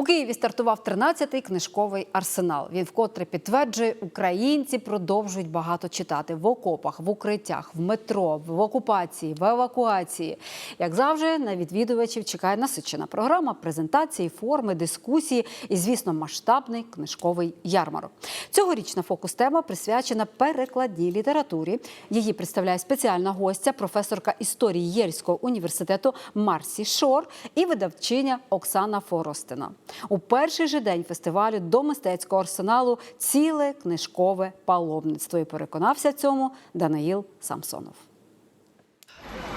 У Києві стартував 13-й книжковий арсенал. Він вкотре підтверджує, українці продовжують багато читати в окопах, в укриттях, в метро, в окупації, в евакуації. Як завжди, на відвідувачів чекає насичена програма, презентації, форми, дискусії і, звісно, масштабний книжковий ярмарок. Цьогорічна фокус-тема присвячена перекладній літературі. Її представляє спеціальна гостя, професорка історії Єльського університету Марсі Шор і видавчиня Оксана Форостина. У перший же день фестивалю до мистецького арсеналу ціле книжкове паломництво. І переконався цьому Даниїл Самсонов.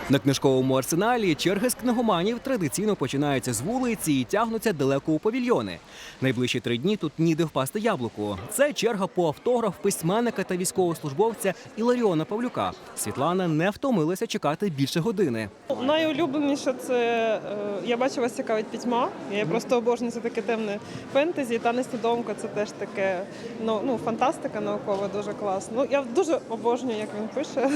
На книжковому арсеналі черги з книгоманів традиційно починаються з вулиці і тягнуться далеко у павільйони. Найближчі три дні тут ніде впасти яблуку. Це черга по автограф письменника та військовослужбовця Іларіона Павлюка. Світлана не втомилася чекати більше години. Найулюбленіше це е, я бачу вас цікавить пітьма. Я просто обожнюю це таке темне фентезі. Та неслідомка це теж таке ну, ну фантастика наукова, дуже класно. Ну я дуже обожнюю, як він пише.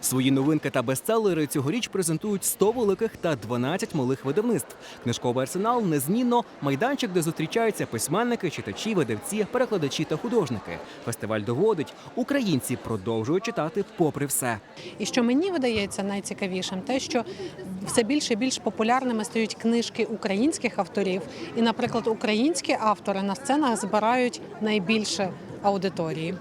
Свої новинки та бестселери цьогоріч презентують 100 великих та 12 малих видавництв. Книжковий арсенал незмінно майданчик, де зустрічаються письменники, читачі, видавці, перекладачі та художники. Фестиваль доводить, українці продовжують читати попри все. І що мені видається найцікавішим, те, що все більше і більш популярними стають книжки українських авторів, і, наприклад, українські автори на сценах збирають найбільше аудиторії.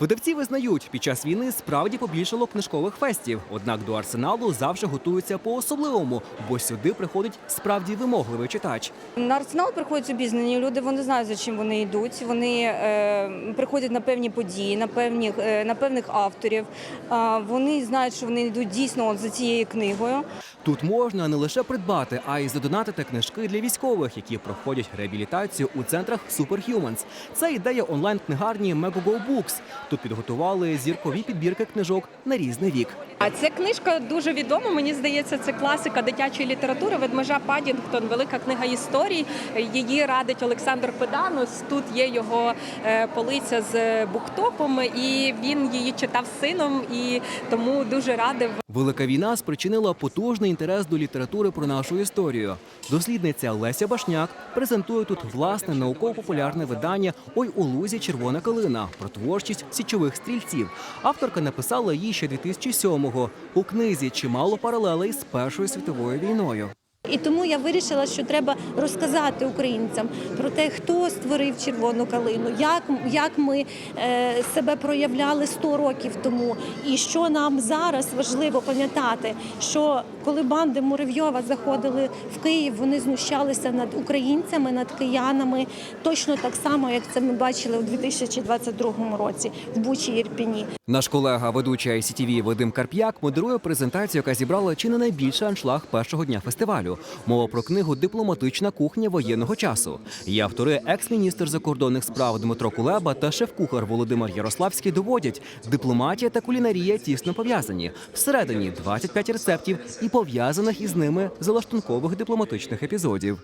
Видавці визнають, під час війни справді побільшало книжкових фестів. Однак до арсеналу завжди готуються по-особливому, бо сюди приходить справді вимогливий читач. На арсенал приходять обізнані люди. Вони знають за чим вони йдуть. Вони е, приходять на певні події, на певні е, на певних авторів. А вони знають, що вони йдуть дійсно от за цією книгою. Тут можна не лише придбати, а й задонатити книжки для військових, які проходять реабілітацію у центрах Superhumans. Це ідея онлайн-книгарні Megogo Books. Тут підготували зіркові підбірки книжок на різний вік. А ця книжка дуже відома. Мені здається, це класика дитячої літератури. Ведмежа Падінгтон, велика книга історій. Її радить Олександр Педанус. Тут є його е, полиця з буктопом, і він її читав з сином, і тому дуже радив. Велика війна спричинила потужний інтерес до літератури про нашу історію. Дослідниця Леся Башняк презентує тут власне науково-популярне видання Ой у лузі червона калина про творчість січових стрільців. Авторка написала її ще 2007-го. У книзі чимало паралелей з Першою світовою війною. І тому я вирішила, що треба розказати українцям про те, хто створив червону калину, як, як ми е, себе проявляли 100 років тому, і що нам зараз важливо пам'ятати, що коли банди Муравйова заходили в Київ, вони знущалися над українцями, над киянами, точно так само, як це ми бачили у 2022 році в Бучі і Ірпіні. Наш колега, ведучий ICTV Вадим Карп'як, модерує презентацію, яка зібрала чи не найбільший аншлаг першого дня фестивалю. Мова про книгу Дипломатична кухня воєнного часу. Її автори, екс-міністр закордонних справ Дмитро Кулеба та шеф-кухар Володимир Ярославський доводять, дипломатія та кулінарія тісно пов'язані. Всередині 25 рецептів і пов'язаних із ними залаштункових дипломатичних епізодів.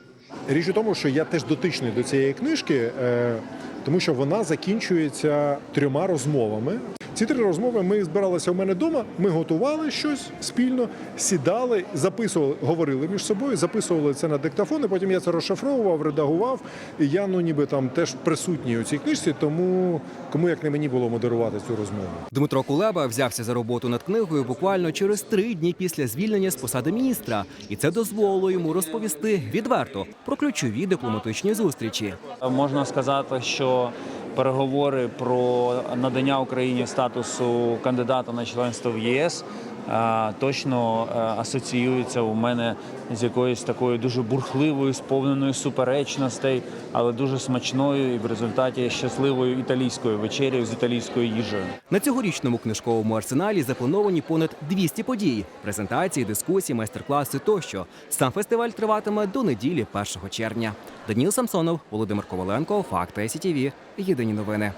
Річ у тому, що я теж дотичний до цієї книжки, е, тому що вона закінчується трьома розмовами. Ці три розмови ми збиралися у мене вдома. Ми готували щось спільно, сідали, записували, говорили між собою, записували це на диктофон. і Потім я це розшифровував, редагував. І я ну ніби там теж присутній у цій книжці, тому кому як не мені було модерувати цю розмову. Дмитро Кулеба взявся за роботу над книгою буквально через три дні після звільнення з посади міністра, і це дозволило йому розповісти відверто про ключові дипломатичні зустрічі. Можна сказати, що переговори про надання Україні статусу кандидата на членство в ЄС точно е, асоціюються у мене з якоюсь такою дуже бурхливою, сповненою суперечностей, але дуже смачною і в результаті щасливою італійською вечерею з італійською їжею. На цьогорічному книжковому арсеналі заплановані понад 200 подій, презентації, дискусії, майстер-класи тощо. Сам фестиваль триватиме до неділі 1 червня. Даніл Самсонов, Володимир Коваленко, Факти СІТВ. Єдині новини.